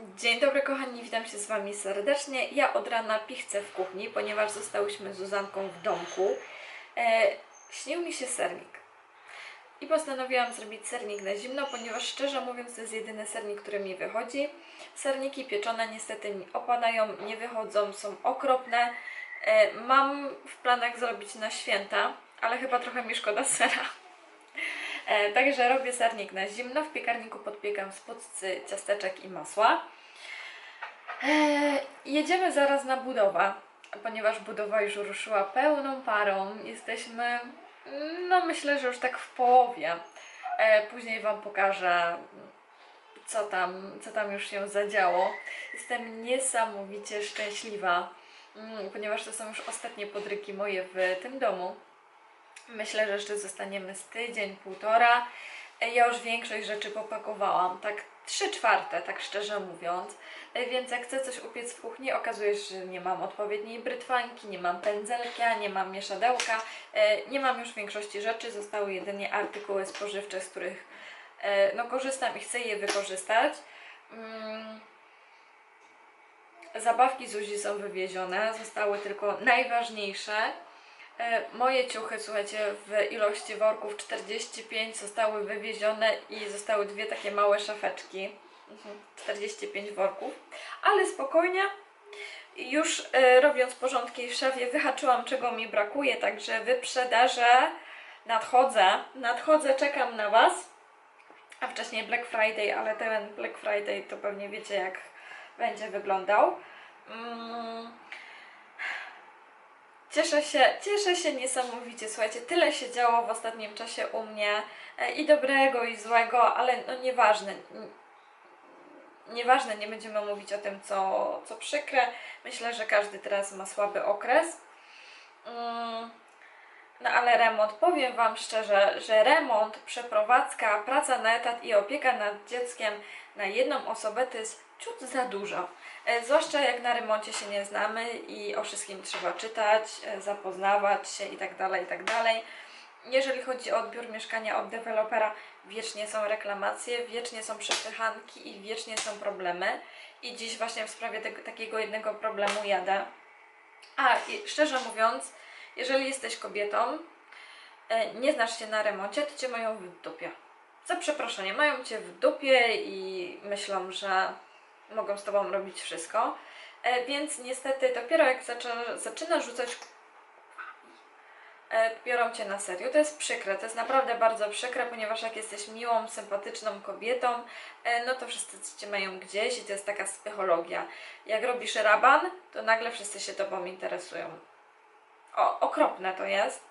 Dzień dobry kochani, witam się z Wami serdecznie. Ja od rana pichcę w kuchni, ponieważ zostałyśmy z Zuzanką w domku. E, śnił mi się sernik. I postanowiłam zrobić sernik na zimno, ponieważ szczerze mówiąc to jest jedyny sernik, który mi wychodzi. Serniki pieczone niestety mi opadają, nie wychodzą, są okropne. E, mam w planach zrobić na święta, ale chyba trochę mi szkoda sera. E, Także robię sernik na zimno. W piekarniku podpiekam z ciasteczek i masła. E, Jedziemy zaraz na budowę, ponieważ budowa już ruszyła pełną parą. Jesteśmy, no myślę, że już tak w połowie. E, Później Wam pokażę, co tam, co tam już się zadziało. Jestem niesamowicie szczęśliwa, mm, ponieważ to są już ostatnie podryki moje w tym domu. Myślę, że jeszcze zostaniemy z tydzień, półtora. Ja już większość rzeczy popakowałam, tak trzy czwarte, tak szczerze mówiąc. Więc jak chcę coś upiec w kuchni, okazuje się, że nie mam odpowiedniej brytwanki, nie mam pędzelka, nie mam mieszadełka, e, nie mam już większości rzeczy, zostały jedynie artykuły spożywcze, z których e, no, korzystam i chcę je wykorzystać. Mm. Zabawki Zuzi są wywiezione, zostały tylko najważniejsze. E, Moje ciuchy, słuchajcie, w ilości worków 45 zostały wywiezione i zostały dwie takie małe szafeczki. Mhm, 45 worków. Ale spokojnie, już e, robiąc porządki w szafie, wyhaczyłam czego mi brakuje, także wyprzedażę nadchodzę. Nadchodzę, czekam na Was. A wcześniej Black Friday, ale ten Black Friday to pewnie wiecie jak będzie wyglądał. Mm. Cieszę się, cieszę się niesamowicie. Słuchajcie, tyle się działo w ostatnim czasie u mnie e, i dobrego, i złego, ale no nieważne. Nieważne, nie będziemy mówić o tym, co, co przykre. Myślę, że każdy teraz ma słaby okres. Mm, No ale remont, powiem Wam szczerze, że remont, przeprowadzka, praca na etat i opieka nad dzieckiem na jedną osobę to jest ciut za dużo. E, Zwłaszcza jak na remoncie się nie znamy i o wszystkim trzeba czytać, e, zapoznawać się itd. itd. Jeżeli chodzi o odbiór mieszkania od dewelopera, wiecznie są reklamacje, wiecznie są przepychanki i wiecznie są problemy. I dziś właśnie w sprawie tego, takiego jednego problemu jadę. A, i szczerze mówiąc, jeżeli jesteś kobietą, e, nie znasz się na remoncie, to cię mają w dupie. Za przeproszenie, mają cię w dupie i myślą, że mogą z tobą robić wszystko. E, Więc niestety dopiero jak zaczyna, zaczyna rzucać e, biorą cię na serio. To jest przykre, to jest naprawdę bardzo przykre, ponieważ jak jesteś miłą, sympatyczną kobietą, e, no to wszyscy cię mają gdzieś i to jest taka psychologia. Jak robisz raban, to nagle wszyscy się tobą interesują. O, okropne to jest.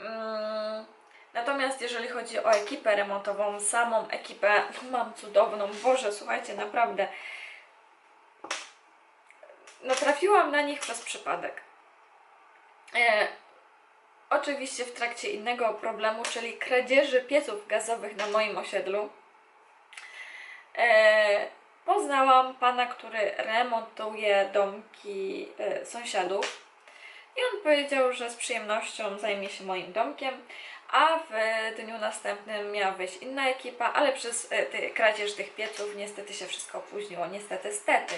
Mm, Natomiast jeżeli chodzi o ekipę remontową, samą ekipę mam cudowną. Boże, słuchajcie, naprawdę. No trafiłam na nich przez przypadek. E, oczywiście w trakcie innego problemu, czyli kradzieży pieców gazowych na moim osiedlu. E, poznałam pana, który remontuje domki e, sąsiadów. I on powiedział, że z przyjemnością zajmie się moim domkiem, a w dniu następnym miała wyjść inna ekipa, ale przez e, ty, kradzież tych pieców niestety się wszystko opóźniło. Niestety, stety.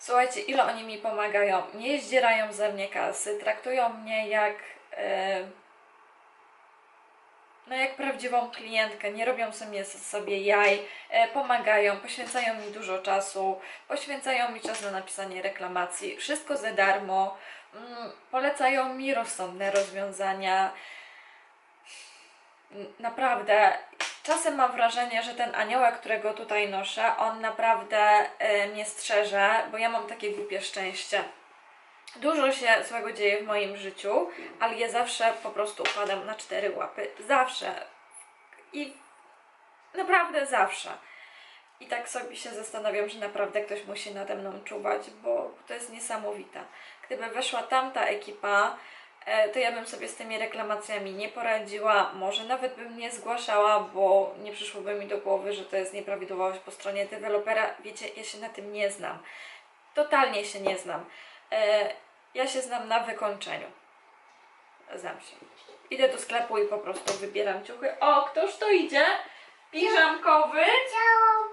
Słuchajcie, ile oni mi pomagają. Nie zdzierają ze mnie kasy, traktują mnie jak... E, no jak prawdziwą klientkę, nie robią sobie, sobie jaj, e, pomagają, poświęcają mi dużo czasu, poświęcają mi czas na napisanie reklamacji, wszystko za darmo, mm, polecają mi rozsądne rozwiązania. Naprawdę, czasem mam wrażenie, że ten aniołek, którego tutaj noszę, on naprawdę e, mnie strzeże, bo ja mam takie głupie szczęście. Dużo się złego dzieje w moim życiu, ale ja zawsze po prostu upadam na cztery łapy. Zawsze. I naprawdę zawsze. I tak sobie się zastanawiam, że naprawdę ktoś musi nade mną czuwać, bo to jest niesamowite. Gdyby weszła tamta ekipa, to ja bym sobie z tymi reklamacjami nie poradziła, może nawet bym nie zgłaszała, bo nie przyszłoby mi do głowy, że to jest nieprawidłowość po stronie dewelopera. Wiecie, ja się na tym nie znam. Totalnie się nie znam. E, ja się znam na wykończeniu. Znam się. Idę do sklepu i po prostu wybieram ciuchy. O, ktoż to idzie? Piżamkowy. Chciałam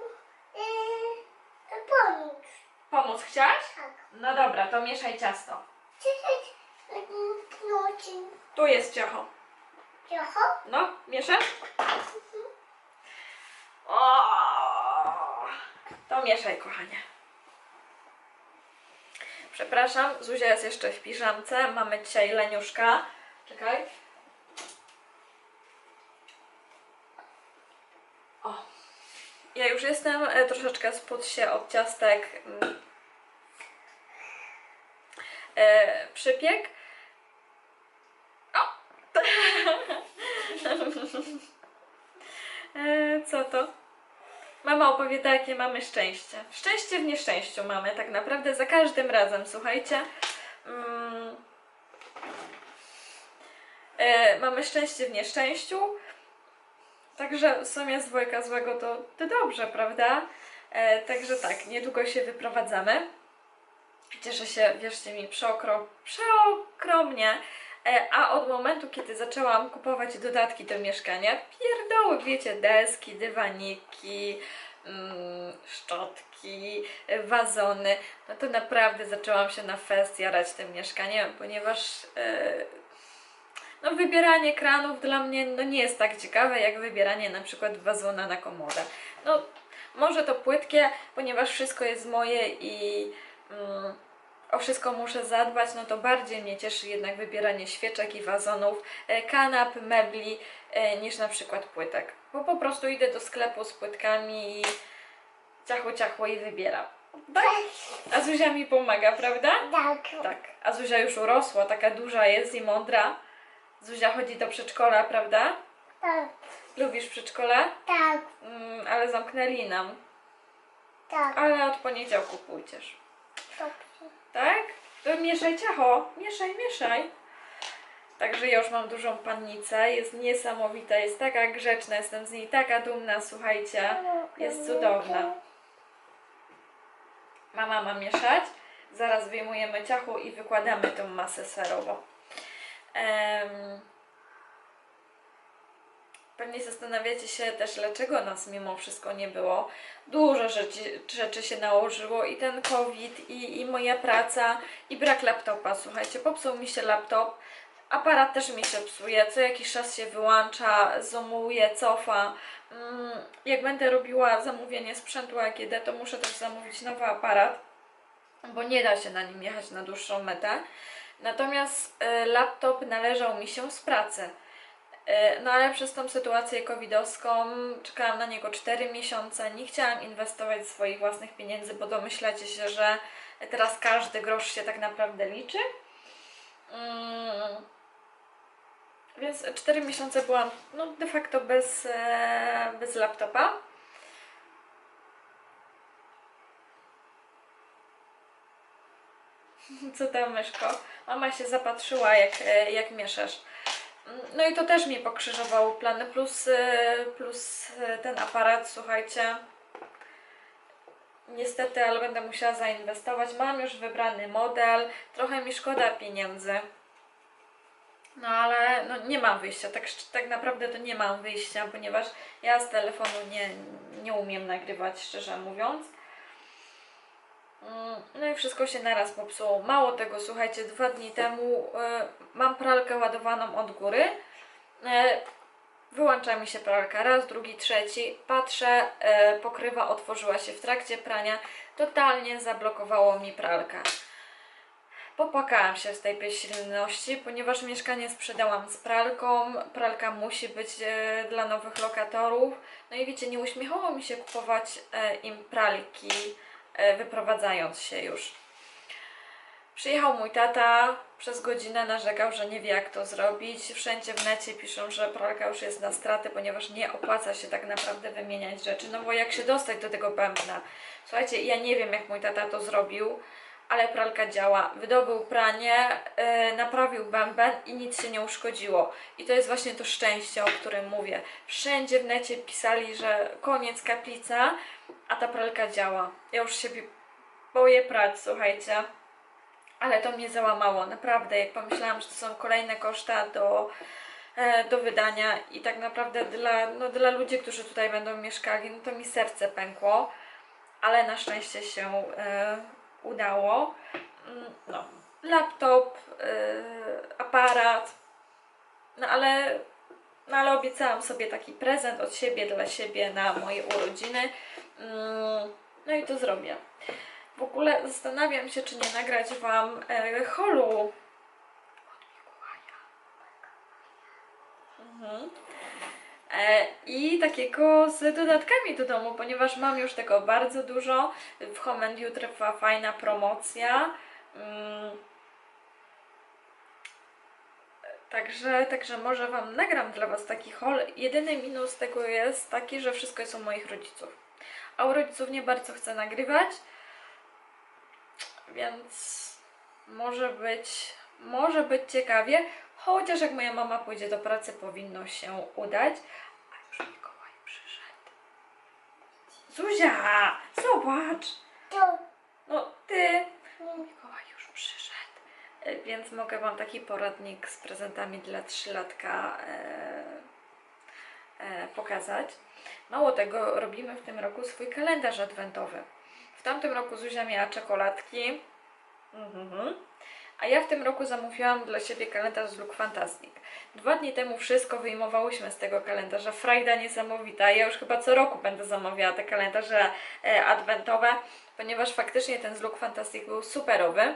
y, pomóc. Pomóc chciałaś? Tak. No dobra, to mieszaj ciasto. Czytać Tu jest ciacho. Cicho? No, mieszasz? O, to mieszaj, kochanie. Przepraszam, Zuzia jest jeszcze w piżamce. Mamy dzisiaj leniuszka. Czekaj. O. Ja już jestem e, troszeczkę spod się od ciastek. mm, E, przypiek. E, co to? Mama opowiada, jakie mamy szczęście. Szczęście w nieszczęściu mamy, tak naprawdę za każdym razem, słuchajcie. Mm. E, mamy szczęście w nieszczęściu. Także zamiast dwojga złego to, to dobrze, prawda? E, także tak, niedługo się wyprowadzamy. Cieszę się, wierzcie mi, przeokro, przeokromnie. E, A od momentu, kiedy zaczęłam kupować dodatki do mieszkania, pierdoły, wiecie, deski, dywaniki, mm, szczotki, wazony, no to naprawdę zaczęłam się na fest jarać tym mieszkaniem, ponieważ e, no, wybieranie kranów dla mnie no, nie jest tak ciekawe, jak wybieranie na przykład wazona na komodę. No, może to płytkie, ponieważ wszystko jest moje i mm, o wszystko muszę zadbać, no to bardziej mnie cieszy jednak wybieranie świeczek i wazonów, e, kanap, mebli, e, niż na przykład płytek. Bo po prostu idę do sklepu z płytkami i ciachu ciachu i wybieram. Tak? A Zuzia mi pomaga, prawda? Tak. Tak. A Zuzia już urosła, taka duża jest i mądra. Zuzia chodzi do przedszkola, prawda? Tak. Lubisz przedszkole? Tak. Mm, ale zamknęli nam. Tak. Ale od poniedziałku pójdziesz. Dobrze. Tak? To mieszaj ciacho, mieszaj, mieszaj. Także ja już mam dużą pannicę, jest niesamowita, jest taka grzeczna, jestem z niej taka dumna, słuchajcie. Jest cudowna. Mama ma mieszać, zaraz wyjmujemy ciachu i wykładamy tą masę serową. Em, Pewnie zastanawiacie się też, dlaczego nas mimo wszystko nie było. Dużo rzeczy, rzeczy się nałożyło i ten COVID, i, i moja praca, i brak laptopa. Słuchajcie, popsuł mi się laptop, aparat też mi się psuje, co jakiś czas się wyłącza, zoomuje, cofa. Mm, Jak będę robiła zamówienie sprzętu AGD, to muszę też zamówić nowy aparat, bo nie da się na nim jechać na dłuższą metę. Natomiast e, laptop należał mi się z pracy. E, No ale przez tą sytuację covidowską czekałam na niego 4 miesiące. Nie chciałam inwestować swoich własnych pieniędzy, bo domyślacie się, że teraz każdy grosz się tak naprawdę liczy. Mm. Więc 4 miesiące byłam no, de facto bez, e, bez laptopa. Co tam, myszko? Mama się zapatrzyła, jak, e, jak mieszasz. No i to też mi pokrzyżowało plany, plus, e, plus e, ten aparat, słuchajcie. Niestety, ale będę musiała zainwestować. Mam już wybrany model, trochę mi szkoda pieniędzy. No ale no, nie mam wyjścia, tak, tak naprawdę to nie mam wyjścia, ponieważ ja z telefonu nie, nie umiem nagrywać, szczerze mówiąc. Mm, No i wszystko się naraz popsuło. Mało tego, słuchajcie, dwa dni temu e, mam pralkę ładowaną od góry. E, wyłącza mi się pralka raz, drugi, trzeci. Patrzę, e, pokrywa otworzyła się w trakcie prania. Totalnie zablokowało mi pralkę. Popłakałam się z tej bezsilności, ponieważ mieszkanie sprzedałam z pralką. Pralka musi być dla nowych lokatorów. No i wiecie, nie uśmiechało mi się kupować im pralki, wyprowadzając się już. Przyjechał mój tata, przez godzinę narzekał, że nie wie jak to zrobić. Wszędzie w necie piszą, że pralka już jest na straty, ponieważ nie opłaca się tak naprawdę wymieniać rzeczy. No bo jak się dostać do tego bębna? Słuchajcie, ja nie wiem jak mój tata to zrobił, ale pralka działa. Wydobył pranie, yy, naprawił bęben i nic się nie uszkodziło. I to jest właśnie to szczęście, o którym mówię. Wszędzie w necie pisali, że koniec kaplica, a ta pralka działa. Ja już się boję prać, słuchajcie. Ale to mnie załamało, naprawdę. Jak pomyślałam, że to są kolejne koszta do, e, do wydania i tak naprawdę dla, no, dla ludzi, którzy tutaj będą mieszkali, no to mi serce pękło. ale na szczęście się e, udało. Mm, No, laptop, e, aparat, no ale, no ale obiecałam sobie taki prezent od siebie dla siebie na moje urodziny. Mm, No i to zrobię. W ogóle zastanawiam się, czy nie nagrać Wam e, holu. Mhm. E, I takiego z dodatkami do domu, ponieważ mam już tego bardzo dużo. W Home and You trwa fajna promocja. Mm. Także, także może Wam nagram dla Was taki haul. Jedyny minus tego jest taki, że wszystko jest u moich rodziców. A u rodziców nie bardzo chcę nagrywać, więc może być, może być ciekawie. Chociaż jak moja mama pójdzie do pracy, powinno się udać. A już Mikołaj przyszedł. Zuzia, zobacz! No ty, Mikołaj już przyszedł. E, Więc mogę Wam taki poradnik z prezentami dla trzylatka e, e, pokazać. Mało tego, robimy w tym roku swój kalendarz adwentowy. W tamtym roku Zuzia miała czekoladki, mhm. a ja w tym roku zamówiłam dla siebie kalendarz z Look Fantastic. Dwa dni temu wszystko wyjmowałyśmy z tego kalendarza. Frajda niesamowita. Ja już chyba co roku będę zamawiała te kalendarze e, adwentowe, ponieważ faktycznie ten z Look Fantastic był superowy.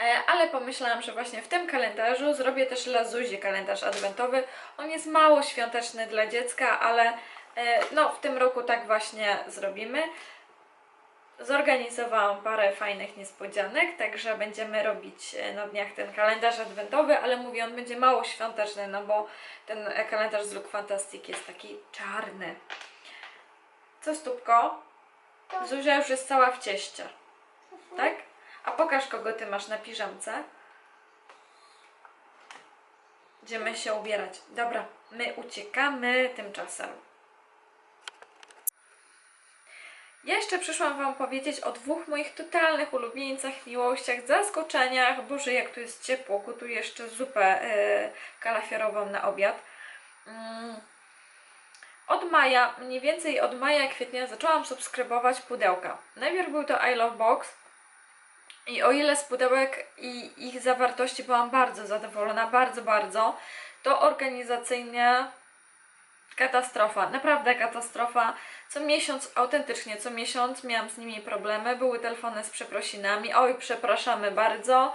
E, Ale pomyślałam, że właśnie w tym kalendarzu zrobię też dla Zuzi kalendarz adwentowy. On jest mało świąteczny dla dziecka, ale e, no w tym roku tak właśnie zrobimy. Zorganizowałam parę fajnych niespodzianek, także będziemy robić e, na dniach ten kalendarz adwentowy, ale mówię, on będzie mało świąteczny, no bo ten kalendarz z Look Fantastic jest taki czarny. Co stópko? To. Zuzia już jest cała w cieście, tak? A pokaż, kogo ty masz na piżamce. Idziemy się ubierać. Dobra, my uciekamy tymczasem. Ja jeszcze przyszłam Wam powiedzieć o dwóch moich totalnych ulubieńcach, miłościach, zaskoczeniach. Boże, jak tu jest ciepło, gotuję jeszcze zupę yy, kalafiorową na obiad. Mm. Od maja, mniej więcej od maja, kwietnia zaczęłam subskrybować pudełka. Najpierw był to I Love Box i o ile z pudełek i ich zawartości byłam bardzo zadowolona, bardzo, bardzo, to organizacyjnie katastrofa, naprawdę katastrofa. Co miesiąc, autentycznie co miesiąc miałam z nimi problemy, były telefony z przeprosinami, oj przepraszamy bardzo.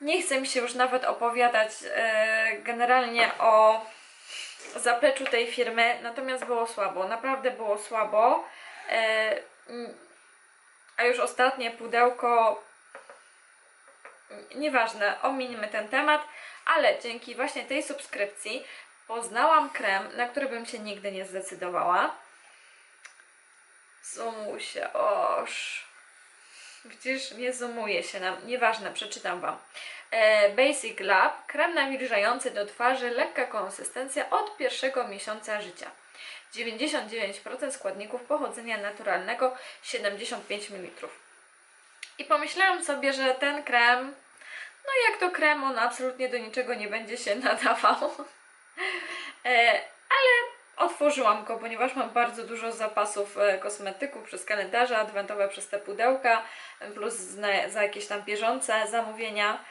Nie chcę mi się już nawet opowiadać e, generalnie o zapleczu tej firmy, natomiast było słabo, naprawdę było słabo. Mm, a już ostatnie pudełko, nieważne, ominimy ten temat, ale dzięki właśnie tej subskrypcji poznałam krem, na który bym się nigdy nie zdecydowała. Zumuj się, oż. Widzisz, nie zoomuje się nam. Nieważne, przeczytam Wam. E, Basic Lab, krem nawilżający do twarzy, lekka konsystencja od pierwszego miesiąca życia. 99% składników pochodzenia naturalnego, 75 ml. I pomyślałam sobie, że ten krem, no jak to krem, on absolutnie do niczego nie będzie się nadawał. E, ale otworzyłam go, ponieważ mam bardzo dużo zapasów e, kosmetyków przez kalendarze adwentowe, przez te pudełka, plus za, jakieś tam bieżące zamówienia.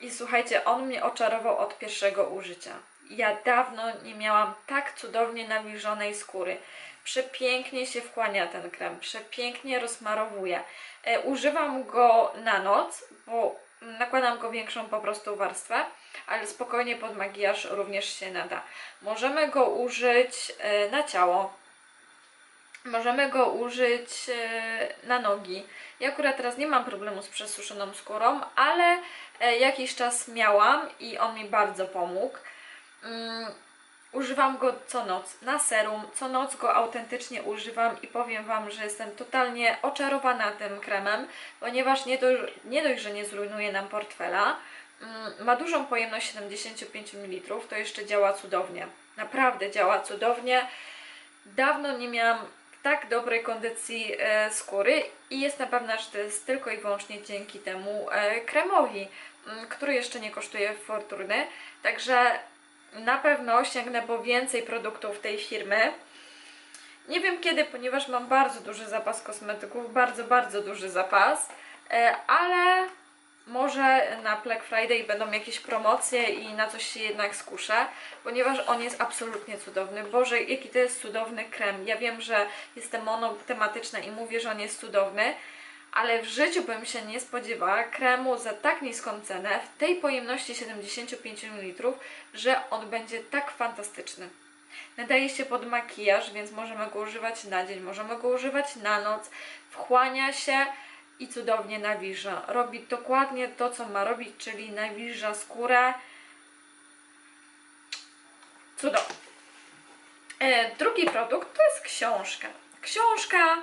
I słuchajcie, on mnie oczarował od pierwszego użycia. Ja dawno nie miałam tak cudownie nawilżonej skóry. Przepięknie się wchłania ten krem, przepięknie rozmarowuje. E, używam go na noc, bo nakładam go większą po prostu warstwę, ale spokojnie pod makijaż również się nada. Możemy go użyć e, na ciało, możemy go użyć e, na nogi. Ja akurat teraz nie mam problemu z przesuszoną skórą, ale e, jakiś czas miałam i on mi bardzo pomógł. Mm, Używam go co noc na serum, co noc go autentycznie używam i powiem Wam, że jestem totalnie oczarowana tym kremem, ponieważ nie, do, nie dość, że nie zrujnuje nam portfela, mm, ma dużą pojemność 75 ml, to jeszcze działa cudownie. Naprawdę działa cudownie. Dawno nie miałam tak dobrej kondycji e, skóry i jestem pewna, że to jest tylko i wyłącznie dzięki temu e, kremowi, m, który jeszcze nie kosztuje fortuny. Także na pewno sięgnę po więcej produktów tej firmy. Nie wiem kiedy, ponieważ mam bardzo duży zapas kosmetyków, bardzo, bardzo duży zapas, e, ale może na Black Friday będą jakieś promocje i na coś się jednak skuszę, ponieważ on jest absolutnie cudowny. Boże, jaki to jest cudowny krem. Ja wiem, że jestem monotematyczna i mówię, że on jest cudowny, ale w życiu bym się nie spodziewała kremu za tak niską cenę, w tej pojemności 75 ml, że on będzie tak fantastyczny. Nadaje się pod makijaż, więc możemy go używać na dzień, możemy go używać na noc. Wchłania się i cudownie nawilża. Robi dokładnie to, co ma robić, czyli nawilża skórę. Cudownie. E, drugi produkt to jest książka. Książka,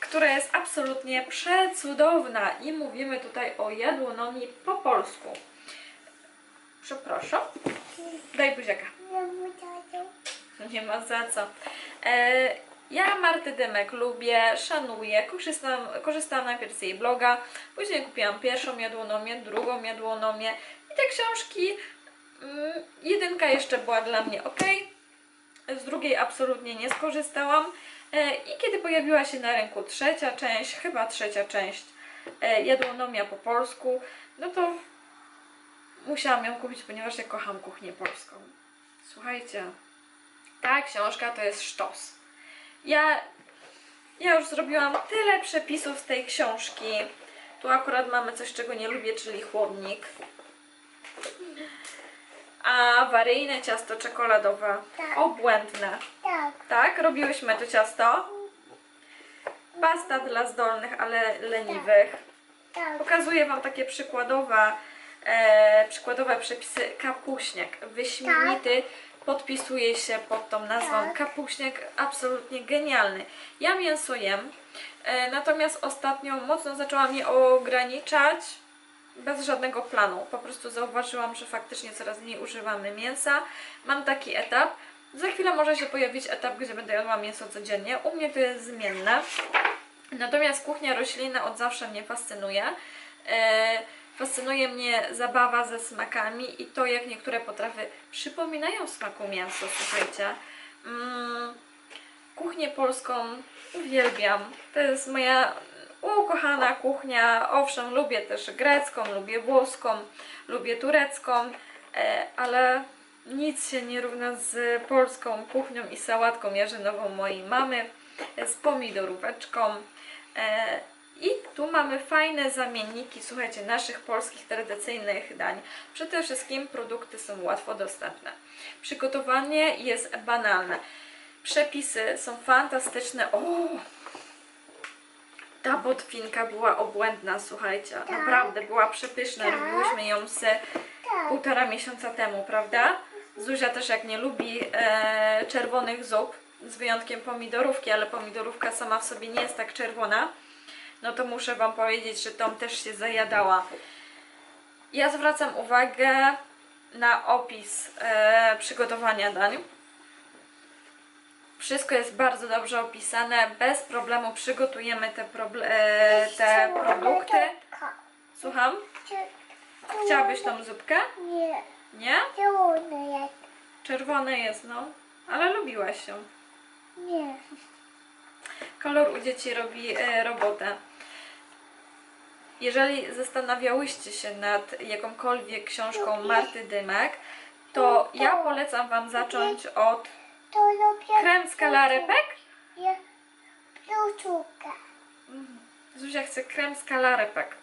która jest absolutnie przecudowna i mówimy tutaj o jadłonomii po polsku. Przepraszam. Daj buziaka. Nie ma za co. Ja Marty Dymek lubię, szanuję, korzystam, korzystałam najpierw z jej bloga, później kupiłam pierwszą jadłonomię, drugą jadłonomię i te książki, mm, jedynka jeszcze była dla mnie ok, z drugiej absolutnie nie skorzystałam e, i kiedy pojawiła się na rynku trzecia część, chyba trzecia część e, jadłonomia po polsku, no to musiałam ją kupić, ponieważ ja kocham kuchnię polską. Słuchajcie, ta książka to jest sztos. Ja, ja już zrobiłam tyle przepisów z tej książki. Tu akurat mamy coś, czego nie lubię, czyli chłodnik. A awaryjne ciasto czekoladowe. Tak. Obłędne. Tak. Tak, robiłyśmy to ciasto. Pasta dla zdolnych, ale leniwych. Tak. Pokazuję Wam takie przykładowe, e, przykładowe przepisy. Kapuśniak, wyśmienity, podpisuje się pod tą nazwą. Tak. Kapuśniak absolutnie genialny. Ja mięso jem, e, natomiast ostatnio mocno zaczęłam je ograniczać bez żadnego planu. Po prostu zauważyłam, że faktycznie coraz mniej używamy mięsa. Mam taki etap. Za chwilę może się pojawić etap, gdzie będę jadła mięso codziennie. U mnie to jest zmienne. Natomiast kuchnia roślinna od zawsze mnie fascynuje. E, fascynuje mnie zabawa ze smakami i to, jak niektóre potrawy przypominają smaku mięso, słuchajcie. Mm, kuchnię polską uwielbiam. To jest moja ukochana kuchnia. Owszem, lubię też grecką, lubię włoską, lubię turecką, e, ale nic się nie równa z polską kuchnią i sałatką jarzynową mojej mamy, e, z pomidoróweczką. Tu mamy fajne zamienniki, słuchajcie, naszych polskich tradycyjnych dań. Przede wszystkim produkty są łatwo dostępne. Przygotowanie jest banalne. Przepisy są fantastyczne. O! Ta botwinka była obłędna, słuchajcie. Naprawdę była przepyszna. Tak. Robiłyśmy ją z Tak. półtora miesiąca temu, prawda? Zuzia też jak nie lubi e, czerwonych zup, z wyjątkiem pomidorówki, ale pomidorówka sama w sobie nie jest tak czerwona, no to muszę Wam powiedzieć, że tą też się zajadała. Ja zwracam uwagę na opis e, przygotowania dań. Wszystko jest bardzo dobrze opisane, bez problemu przygotujemy te, e, te produkty. Słucham? Chciałabyś tą zupkę? Nie. Nie? Zielony jest. Czerwone jest, no. Ale lubiłaś się. Nie. Kolor u dzieci robi e, robotę. Jeżeli zastanawiałyście się nad jakąkolwiek książką Marty Dymek, to ja polecam Wam zacząć od krem z kalarepek. Luczuka. Zuzia chce krem z kalarepek.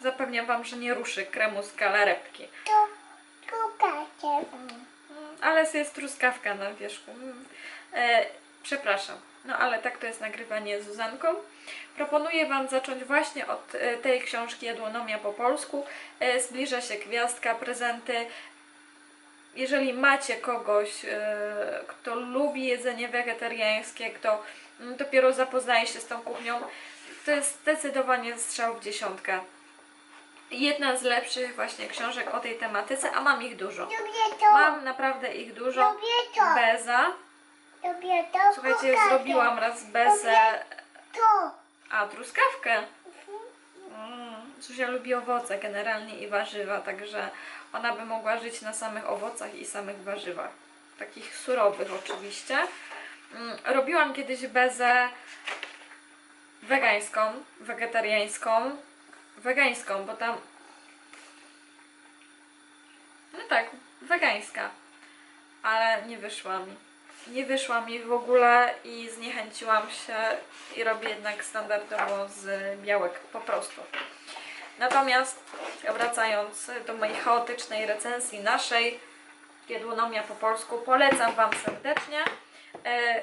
Zapewniam Wam, że nie ruszy kremu z kalarepki. To lukacie. Mm, Ale jest truskawka na wierzchu. E, przepraszam. No ale tak to jest nagrywanie z Zuzanką. Proponuję Wam zacząć właśnie od e, tej książki Jadłonomia po polsku. E, zbliża się gwiazdka, prezenty. Jeżeli macie kogoś, e, kto lubi jedzenie wegetariańskie, kto mm, dopiero zapoznaje się z tą kuchnią, to jest zdecydowanie strzał w dziesiątkę. Jedna z lepszych właśnie książek o tej tematyce, a mam ich dużo. Mam naprawdę ich dużo. Beza. Lubię to. Słuchajcie, lukacie. zrobiłam raz bezę. To. A, truskawkę. Mm. Zuzia lubi owoce generalnie i warzywa, także ona by mogła żyć na samych owocach i samych warzywach. Takich surowych oczywiście. Mm, Robiłam kiedyś bezę wegańską, wegetariańską, wegańską, bo tam. No tak, wegańska. Ale nie wyszła mi. Nie wyszła mi w ogóle i zniechęciłam się i robię jednak standardowo z białek po prostu. Natomiast wracając do mojej chaotycznej recenzji naszej Jadłonomia po polsku, polecam Wam serdecznie. E,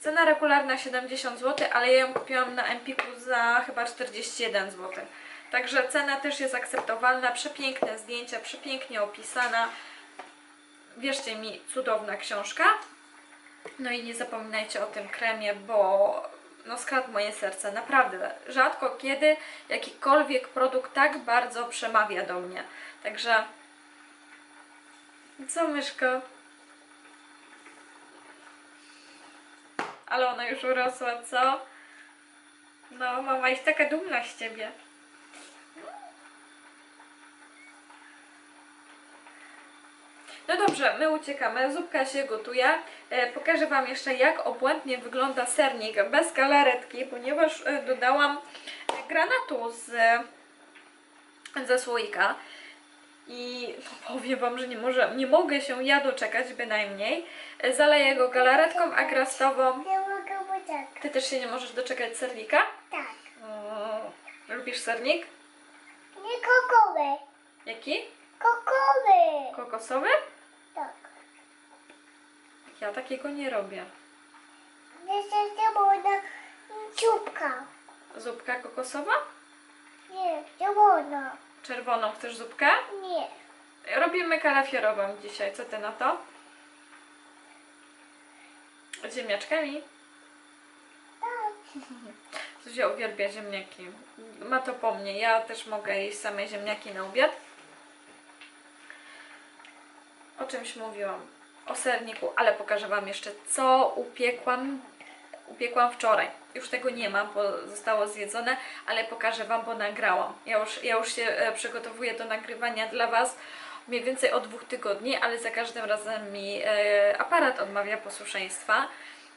Cena regularna 70 zł, ale ja ją kupiłam na Empiku za chyba 41 zł. Także cena też jest akceptowalna, przepiękne zdjęcia, przepięknie opisana. Wierzcie mi, cudowna książka. No i nie zapominajcie o tym kremie, bo no skradł moje serce, naprawdę. Rzadko kiedy jakikolwiek produkt tak bardzo przemawia do mnie. Także co myszko? Ale ona już urosła, co? No, mama jest taka dumna z ciebie. No dobrze, my uciekamy, zupka się gotuje. E, pokażę Wam jeszcze jak obłędnie wygląda sernik bez galaretki, ponieważ e, dodałam granatu z, ze słoika. I no, powiem Wam, że nie, może, nie mogę się ja doczekać bynajmniej. E, Zaleję go galaretką agrastową. Nie mogę budzić. Ty też się nie możesz doczekać sernika? Tak. O, lubisz sernik? Nie kokowy. Jaki? Kokowy. Kokosowy? Ja takiego nie robię. Jeszcze można czubka. Zupka kokosowa? Nie, można. Czerwoną chcesz zupkę? Nie. Robimy kalafiorową dzisiaj. Co ty na to? Z ziemniaczkami? Tak. Zuzia uwielbia ziemniaki. Ma to po mnie. Ja też mogę jeść same ziemniaki na obiad. O czymś mówiłam. O serniku, ale pokażę Wam jeszcze, co upiekłam. Upiekłam wczoraj. Już tego nie ma, bo zostało zjedzone, ale pokażę Wam, bo nagrałam. Ja już, ja już się e, przygotowuję do nagrywania dla Was mniej więcej od dwóch tygodni, ale za każdym razem mi e, aparat odmawia posłuszeństwa.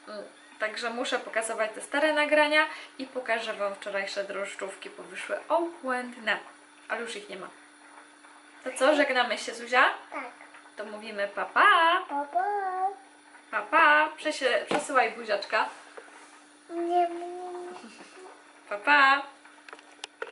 Mm, Także muszę pokazywać te stare nagrania i pokażę Wam wczorajsze drożdżówki, bo wyszły obłędne. Ale już ich nie ma. To co, żegnamy się Zuzia? Tak. To mówimy papa, Papa. papa, Przesie, przesyłaj buziaczka. Nie. Papa.